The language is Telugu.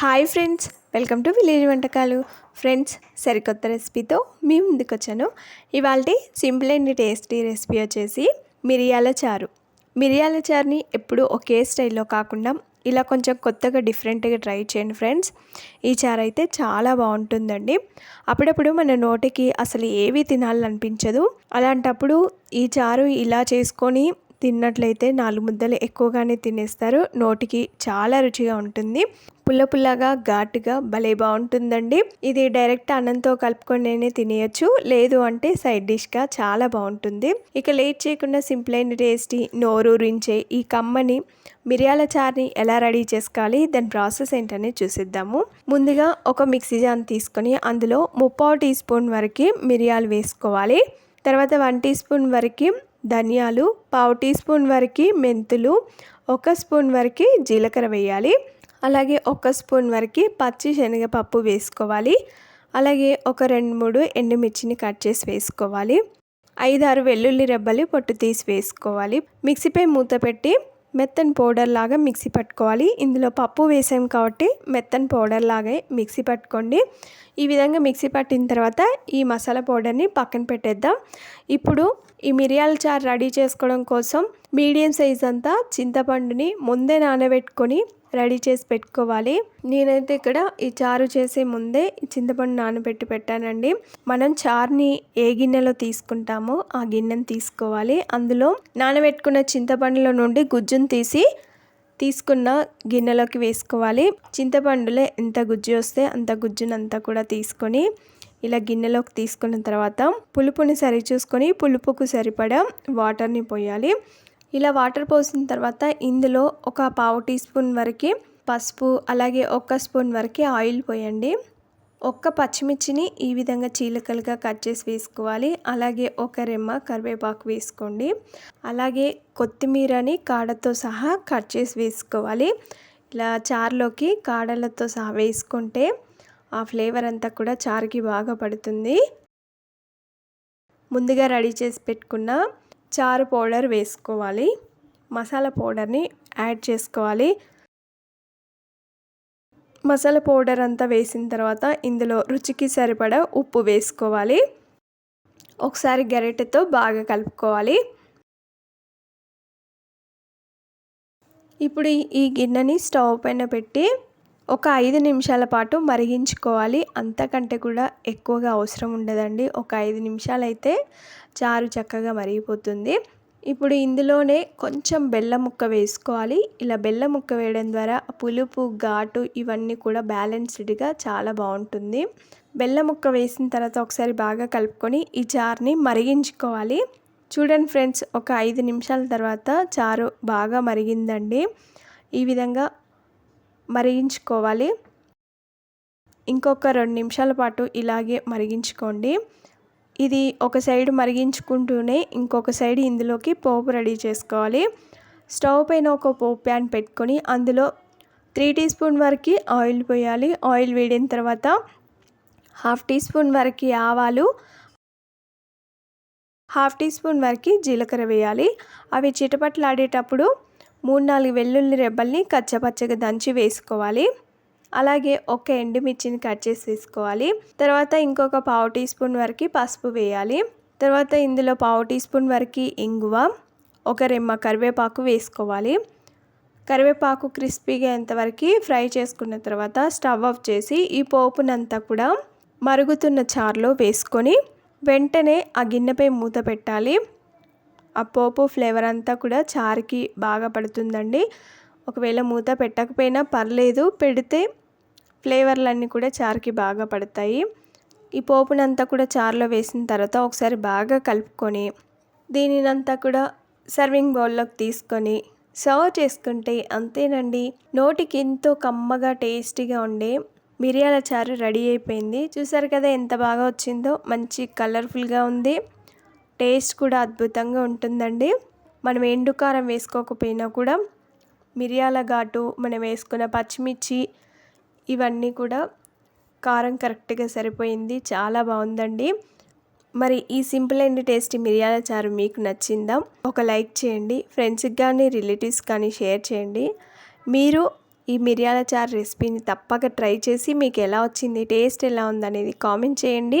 Hi friends welcome to village వంటకాలు. ఫ్రెండ్స్ సరికొత్త రెసిపీతో మీ ముందుకు వచ్చాను ఇవాళ సింపుల్ అండ్ టేస్టీ రెసిపీ వచ్చేసి మిరియాల చారు. మిరియాల చారుని ఎప్పుడు ఒకే స్టైల్లో కాకుండా ఇలా కొంచెం కొత్తగా డిఫరెంట్గా ట్రై చేయండి ఫ్రెండ్స్. ఈ చారు అయితే చాలా బాగుంటుందండి. అప్పుడప్పుడు మన నోటికి అసలు ఏవి తినాలనిపించదు. అలాంటప్పుడు ఈ చారు ఇలా చేసుకొని తిన్నట్లయితే నాలుగు ముద్దలు ఎక్కువగానే తినేస్తారు. నోటికి చాలా రుచిగా ఉంటుంది. పుల్ల పుల్లగా ఘాటుగా భలే బాగుంటుందండి. ఇది డైరెక్ట్ అన్నంతో కలుపుకొని తినేయచ్చు. లేదు అంటే సైడ్ డిష్గా చాలా బాగుంటుంది. ఇక లేట్ చేయకుండా సింపుల్ అయిన టేస్టీ నోరూరించే ఈ కమ్మని మిరియాల చారుని ఎలా రెడీ చేసుకోవాలి దాని ప్రాసెస్ ఏంటనే చూసిద్దాము. ముందుగా ఒక మిక్సీ జాన్ తీసుకొని అందులో ముప్పావు టీ స్పూన్ వరకు మిరియాలు వేసుకోవాలి. తర్వాత వన్ టీ స్పూన్ వరకు ధనియాలు పావు టీ స్పూన్ వరకు మెంతులు ఒక స్పూన్ వరకు జీలకర్ర వేయాలి. అలాగే ఒక స్పూన్ వరకు పచ్చి శనగపప్పు వేసుకోవాలి. అలాగే ఒక రెండు మూడు ఎండుమిర్చిని కట్ చేసి వేసుకోవాలి. ఐదారు వెల్లుల్లి రెబ్బలు పొట్టు తీసి వేసుకోవాలి. మిక్సీపై మూత పెట్టి మెత్తని పౌడర్ లాగా మిక్సీ పట్టుకోవాలి. ఇందులో పప్పు వేసాం కాబట్టి మెత్తని పౌడర్ లాగే మిక్సీ పట్టుకోండి. ఈ విధంగా మిక్సీ పట్టిన తర్వాత ఈ మసాలా పౌడర్ని పక్కన పెట్టేద్దాం. ఇప్పుడు ఈ మిరియాల చారు రెడీ చేసుకోవడం కోసం మీడియం సైజ్ అంతా చింతపండుని ముందే నానబెట్టుకొని రెడీ చేసి పెట్టుకోవాలి. నేనైతే ఇక్కడ ఈ చారు చేసే ముందే చింతపండు నానబెట్టి పెట్టానండి. మనం చారుని ఏ గిన్నెలో తీసుకుంటామో ఆ గిన్నెను తీసుకోవాలి. అందులో నానబెట్టుకున్న చింతపండులో నుండి గుజ్జును తీసి తీసుకున్న గిన్నెలోకి వేసుకోవాలి. చింతపండులో ఎంత గుజ్జు వస్తే అంత గుజ్జునంతా కూడా తీసుకొని ఇలా గిన్నెలోకి తీసుకున్న తర్వాత పులుపుని సరి చూసుకొని పులుపుకు సరిపడా వాటర్ని పోయాలి. ఇలా వాటర్ పోసిన తర్వాత ఇందులో ఒక పావు టీ స్పూన్ వరకు పసుపు అలాగే ఒక స్పూన్ వరకు ఆయిల్ పోయండి. ఒక్క పచ్చిమిర్చిని ఈ విధంగా చీలకలుగా కట్ చేసి వేసుకోవాలి. అలాగే ఒక రెమ్మ కరివేపాకు వేసుకోండి. అలాగే కొత్తిమీరని కాడతో సహా కట్ చేసి వేసుకోవాలి. ఇలా చారులోకి కాడలతో సహా వేసుకుంటే ఆ ఫ్లేవర్ అంతా కూడా చారుకి బాగా పడుతుంది. ముందుగా రెడీ చేసి పెట్టుకున్న చారు పౌడర్ వేసుకోవాలి. మసాలా పౌడర్ని యాడ్ చేసుకోవాలి. మసాలా పౌడర్ అంతా వేసిన తర్వాత ఇందులో రుచికి సరిపడా ఉప్పు వేసుకోవాలి. ఒకసారి గరిటెతో బాగా కలుపుకోవాలి. ఇప్పుడు ఈ గిన్నెని స్టవ్ పైన పెట్టి ఒక ఐదు నిమిషాల పాటు మరిగించుకోవాలి. అంతకంటే కూడా ఎక్కువగా అవసరం ఉండదండి. ఒక ఐదు నిమిషాలు అయితే చారు చక్కగా మరిగిపోతుంది. ఇప్పుడు ఇందులోనే కొంచెం బెల్లం ముక్క వేసుకోవాలి. ఇలా బెల్లం ముక్క వేయడం ద్వారా పులుపు ఘాటు ఇవన్నీ కూడా బ్యాలెన్స్డ్గా చాలా బాగుంటుంది. బెల్లం ముక్క వేసిన తర్వాత ఒకసారి బాగా కలుపుకొని ఈ చారుని మరిగించుకోవాలి. చూడండి ఫ్రెండ్స్ ఒక ఐదు నిమిషాల తర్వాత చారు బాగా మరిగిందండి. ఈ విధంగా మరిగించుకోవాలి. ఇంకొక రెండు నిమిషాల పాటు ఇలాగే మరిగించుకోండి. ఇది ఒక సైడ్ మరిగించుకుంటూనే ఇంకొక సైడ్ ఇందులోకి పోపు రెడీ చేసుకోవాలి. స్టవ్ పైన ఒక పోపు ప్యాన్ పెట్టుకొని అందులో త్రీ టీ స్పూన్ వరకు ఆయిల్ పోయాలి. ఆయిల్ వేడిన తర్వాత హాఫ్ టీ స్పూన్ వరకు ఆవాలు హాఫ్ టీ స్పూన్ వరకు జీలకర్ర వేయాలి. అవి చిటపట్లాడేటప్పుడు మూడు నాలుగు వెల్లుల్లి రెబ్బల్ని కచ్చపచ్చగా దంచి వేసుకోవాలి. అలాగే ఒక ఎండుమిర్చిని కట్ చేసి వేసుకోవాలి. తర్వాత ఇంకొక పావు టీ స్పూన్ వరకు పసుపు వేయాలి. తర్వాత ఇందులో పావు టీ స్పూన్ వరకు ఇంగువ ఒక రెమ్మ కరివేపాకు వేసుకోవాలి. కరివేపాకు క్రిస్పీగా ఎంతవరకు ఫ్రై చేసుకున్న తర్వాత స్టవ్ ఆఫ్ చేసి ఈ పోపునంతా కూడా మరుగుతున్న చారులో వేసుకొని వెంటనే ఆ గిన్నెపై మూత పెట్టాలి. ఆ పోపు ఫ్లేవర్ అంతా కూడా చారుకి బాగా పడుతుందండి. ఒకవేళ మూత పెట్టకపోయినా పర్లేదు పెడితే ఫ్లేవర్లన్నీ కూడా చారుకి బాగా పడతాయి. ఈ పోపునంతా కూడా చారులో వేసిన తర్వాత ఒకసారి బాగా కలుపుకొని దీనినంతా కూడా సర్వింగ్ బౌల్లోకి తీసుకొని సర్వ్ చేసుకుంటే అంతేనండి. నోటికి ఎంతో కమ్మగా టేస్టీగా ఉండే మిరియాల చారు రెడీ అయిపోయింది. చూసారు కదా ఎంత బాగా వచ్చిందో? మంచి కలర్ఫుల్గా ఉంది. టేస్ట్ కూడా అద్భుతంగా ఉంటుందండి. మనం ఎండు కారం వేసుకోకపోయినా కూడా మిరియాల ఘాటు మనం వేసుకున్న పచ్చిమిర్చి ఇవన్నీ కూడా కారం కరెక్ట్గా సరిపోయింది. చాలా బాగుందండి. మరి ఈ సింపుల్ అండ్ టేస్టీ మిరియాల చారు మీకు నచ్చిందా? ఒక లైక్ చేయండి. ఫ్రెండ్స్కి కానీ రిలేటివ్స్ కానీ షేర్ చేయండి. మీరు ఈ మిరియాల చారు రెసిపీని తప్పక ట్రై చేసి మీకు ఎలా వచ్చింది టేస్ట్ ఎలా ఉందనేది కామెంట్ చేయండి.